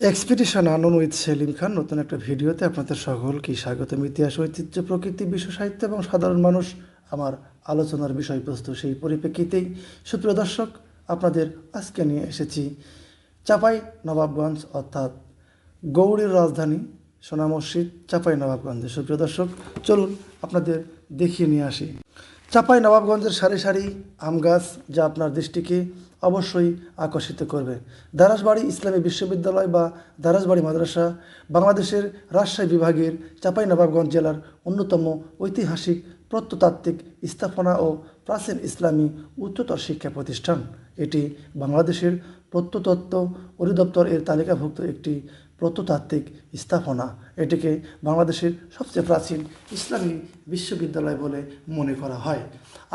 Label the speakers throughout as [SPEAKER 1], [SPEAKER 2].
[SPEAKER 1] Expedition unknown with Selim Khan নতুন একটা ভিডিওতে আপনাদের সকলকে স্বাগতম। ইতিহাস, ঐতিহ্য, প্রকৃতি, বিশ্ব সাহিত্য এবং সাধারণ মানুষ আমার আলোচনার বিষয়বস্তু সেই পরিপ্রেক্ষিতেই। সুপ্রিয় দর্শক, আপনাদের আজকে নিয়ে এসেছি চাপাই নবাবগঞ্জ, অর্থাৎ গৌড়ের রাজধানী সোনা মসজিদ, চাপাই নবাবগঞ্জে। সুপ্রিয় দর্শক, চলুন আপনাদের দেখিয়ে নিয়ে আসি। চাপাই নবাবগঞ্জের সারি সারি আম গাছ যা আপনার দৃষ্টিকে অবশ্যই আকর্ষিত করবে। দারাসবাড়ি ইসলামী বিশ্ববিদ্যালয় বা দারাসবাড়ি মাদ্রাসা বাংলাদেশের রাজশাহী বিভাগের চাপাই নবাবগঞ্জ জেলার অন্যতম ঐতিহাসিক প্রত্নতাত্ত্বিক স্থাপনা ও প্রাচীন ইসলামী উচ্চতর শিক্ষা প্রতিষ্ঠান। এটি বাংলাদেশের প্রত্নতত্ত্ব অধিদপ্তর এর তালিকাভুক্ত একটি প্রত্নতাত্ত্বিক স্থাপনা। এটিকে বাংলাদেশের সবচেয়ে প্রাচীন ইসলামী বিশ্ববিদ্যালয় বলে মনে করা হয়।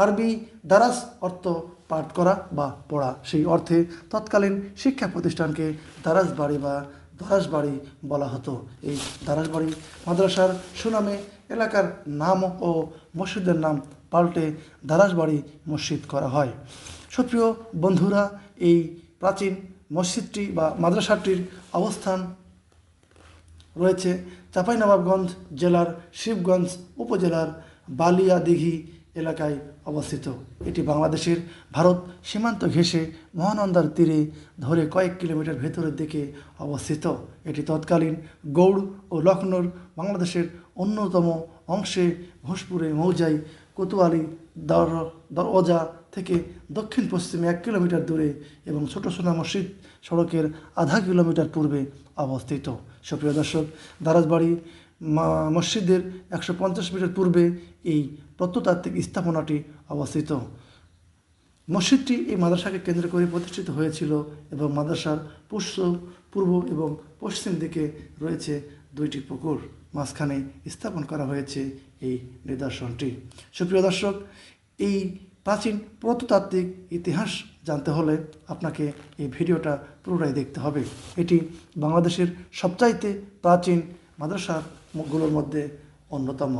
[SPEAKER 1] আরবি দারাস অর্থ পাঠ করা বা পড়া সেই অর্থে তৎকালীন শিক্ষা প্রতিষ্ঠানকে দারাসবাড়ি বা দারাসবাড়ি বলা হতো। এই দারাসবাড়ি মাদ্রাসার সুনামে এলাকার নাম ও মসজিদের নাম পাল্টে দারাসবাড়ি মসজিদ করা হয়। সুপ্রিয় বন্ধুরা, এই প্রাচীন মসজিদটি বা মাদ্রাসাটির অবস্থান রয়েছে চাঁপাইনবাবগঞ্জ জেলার শিবগঞ্জ উপজেলার বালিয়াদিঘি এলাকায় অবস্থিত। এটি বাংলাদেশের ভারত সীমান্ত ঘেঁষে মহানন্দার তীরে ধরে কয়েক কিলোমিটার ভেতরের দিকে অবস্থিত। এটি তৎকালীন গৌড় ও লখনৌর বাংলাদেশের অন্যতম অংশে ঘোষপুরে মৌজাই কোতোয়ালি দর, দরওয়াজা থেকে দক্ষিণ পশ্চিমে এক কিলোমিটার দূরে এবং ছোট সোনা মসজিদ সড়কের আধা কিলোমিটার পূর্বে অবস্থিত। সুপ্রিয় দর্শক, দারাজবাড়ি মসজিদের একশো পঞ্চাশ মিটার পূর্বে এই প্রত্নতাত্ত্বিক স্থাপনাটি অবস্থিত। মসজিদটি এই মাদ্রাসাকে কেন্দ্র করে প্রতিষ্ঠিত হয়েছিল এবং মাদ্রাসার পুষ্য পূর্ব এবং পশ্চিম দিকে রয়েছে দুইটি পুকুর। মাঝখানে স্থাপন করা হয়েছে এই নিদর্শনটি। সুপ্রিয় দর্শক, এই প্রাচীন প্রত্নতাত্ত্বিক ইতিহাস জানতে হলে আপনাকে এই ভিডিওটা পুরোটাই দেখতে হবে। এটি বাংলাদেশের সবচাইতে প্রাচীন মাদ্রাসার গুলোর মধ্যে অন্যতম।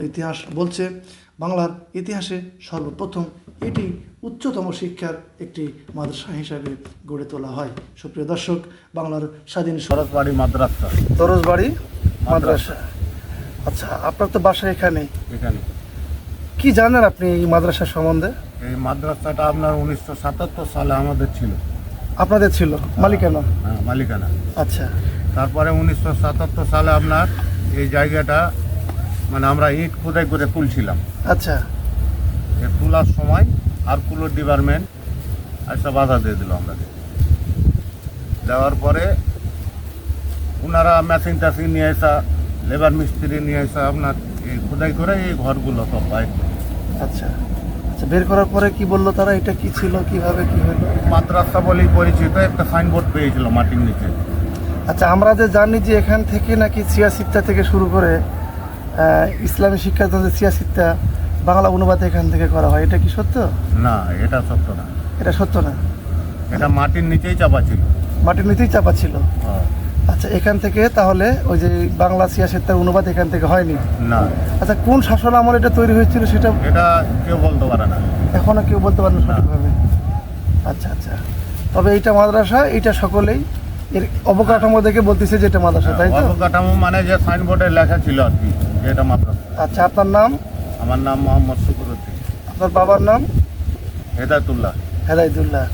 [SPEAKER 1] ইতিহাস বলছে বাংলার ইতিহাসে সর্বপ্রথম এটি উচ্চতম শিক্ষার একটি মাদ্রাসা হিসাবে গড়ে তোলা হয়। সুপ্রিয় দর্শক বাংলার স্বাধীন
[SPEAKER 2] সরসবাড়ি মাদ্রাসা।
[SPEAKER 1] তরজবাড়ি মাদ্রাসা। আচ্ছা আপনার তো বাসা এখানে।
[SPEAKER 2] এখানে।
[SPEAKER 1] কি জানেন আপনি এই মাদ্রাসা সম্বন্ধে?
[SPEAKER 2] এই মাদ্রাসাটা আপনার উনিশশো সাতাত্তর সালে আমাদের ছিল।
[SPEAKER 1] আপনাদের ছিল? মালিকানা?
[SPEAKER 2] হ্যাঁ, মালিকানা।
[SPEAKER 1] আচ্ছা।
[SPEAKER 2] তারপরে উনিশশো সাতাত্তর সালে আপনার এই জায়গাটা মানে আমরা ইট খোদাই করে তুলছিলাম
[SPEAKER 1] আচ্ছা।
[SPEAKER 2] তোলার সময় আরকুলো ডিপার্টমেন্ট একটা বাধা দিয়ে দিল আমাদের। দেওয়ার পরে ওনারা মেশিন টেশিন নিয়ে আসা লেবার মিস্ত্রি নিয়ে আসা আপনার এই খোদাই করে এই ঘরগুলো সব বাইর
[SPEAKER 1] আচ্ছা। আচ্ছা বের করার পরে কি বলল তারা? এটা কি ছিল? কীভাবে কি হলো?
[SPEAKER 2] মাদ্রাসা বলেই পরিচিত একটা সাইনবোর্ড পেয়েছিল মাটির নিচে।
[SPEAKER 1] আচ্ছা আমরা যে জানি যে এখান থেকে নাকি সিয়াসিত্তা থেকে শুরু করে ইসলামী শিক্ষাতন্ত্রের সিয়াসিত্তা বাংলা অনুবাদ এখান থেকে করা হয় এটা কি সত্য?
[SPEAKER 2] না এটা সত্য না।
[SPEAKER 1] এটা সত্য না?
[SPEAKER 2] এটা মাটির নিচেই চাপা ছিল।
[SPEAKER 1] মাটির নিচেই চাপা ছিল?
[SPEAKER 2] হ্যাঁ,
[SPEAKER 1] আচ্ছা এখান থেকে তাহলে ওই যে বাংলা সিয়াসিত্তার অনুবাদ এখান থেকে হয়নি?
[SPEAKER 2] না।
[SPEAKER 1] আচ্ছা কোন শাসন আমল এটা তৈরি হয়েছিল সেটা
[SPEAKER 2] এটা কেউ বলতে পারে না।
[SPEAKER 1] এখনও কেউ বলতে পারে না সঠিকভাবে? আচ্ছা আচ্ছা। তবে এইটা মাদ্রাসা এইটা সকলেই এর অবকাঠামো দেখে বলতেছে যে এটা মাদ্রাসা তাই তো?
[SPEAKER 2] অবকাঠামো মানে যে সাইনবোর্ডে লেখা ছিল আর কি যে এটা মাদ্রাসা।
[SPEAKER 1] আচ্ছা আপনার নাম?
[SPEAKER 2] আমার নাম মোহাম্মদ শুকুরুদ্দিন
[SPEAKER 1] আপনার বাবার নাম?
[SPEAKER 2] হেদায়তুল্লাহ।
[SPEAKER 1] হেদায়তুল্লাহ।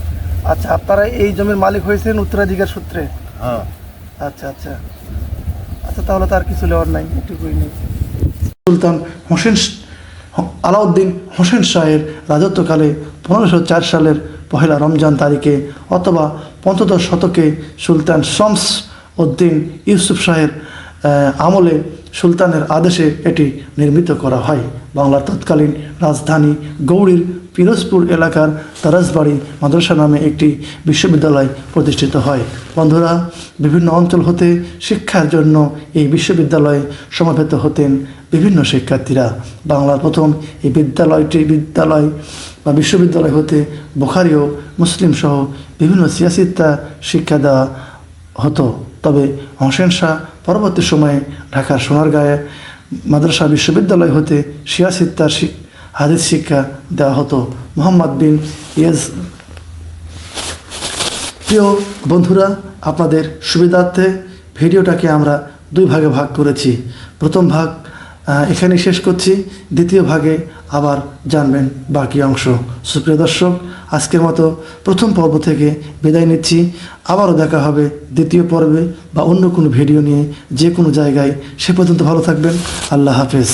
[SPEAKER 1] আচ্ছা আপনারা এই জমির মালিক হয়েছেন উত্তরাধিকার সূত্রে?
[SPEAKER 2] হ্যাঁ।
[SPEAKER 1] আচ্ছা আচ্ছা। আচ্ছা তাহলে তার কিছু লেওয়ার নাই। এটুকুই নেই। সুলতান হোসেন আলাউদ্দিন হোসেন শাহের রাজত্বকালে পনেরোশো চার সালের পহেলা রমজান তারিখে অথবা পঞ্চদশ শতকে সুলতান শমস উদ্দিন ইউসুফ শাহের আমলে সুলতানের আদেশে এটি নির্মিত করা হয়। বাংলার তৎকালীন রাজধানী গৌড়ির পিরোজপুর এলাকার তারাসবাড়ি মাদ্রাসা নামে একটি বিশ্ববিদ্যালয় প্রতিষ্ঠিত হয়। বন্ধুরা, বিভিন্ন অঞ্চল হতে শিক্ষার জন্য এই বিশ্ববিদ্যালয়ে সমাবেত হতেন বিভিন্ন শিক্ষার্থীরা বাংলার প্রথম এই বিদ্যালয়টি বিদ্যালয় বা বিশ্ববিদ্যালয় হতে বোখারি ও মুসলিম সহ বিভিন্ন সিয়াসিত্তা শিক্ষা দেওয়া হতো। তবে হোসেন শাহ পরবর্তী সময়ে ঢাকার সোনারগাঁয়ে মাদ্রাসা বিশ্ববিদ্যালয় হতে সিয়াসিত্তার হাদিস শিক্ষা দেওয়া হতো। মোহাম্মদ বিন ইয়াজ প্রিয় বন্ধুরা, আপনাদের সুবিধার্থে ভিডিওটাকে আমরা দুই ভাগে ভাগ করেছি। প্রথম ভাগ আহ, এখানেই শেষ করছি। দ্বিতীয় ভাগে আবার জানবেন বাকি অংশ। সুপ্রিয় দর্শক আজকের মতো প্রথম পর্ব থেকে বিদায় নিচ্ছি। আবারও দেখা হবে দ্বিতীয় পর্বে বা অন্য কোনো ভিডিও নিয়ে যে কোনো জায়গায়। সে পর্যন্ত ভালো থাকবেন। আল্লাহ হাফেজ।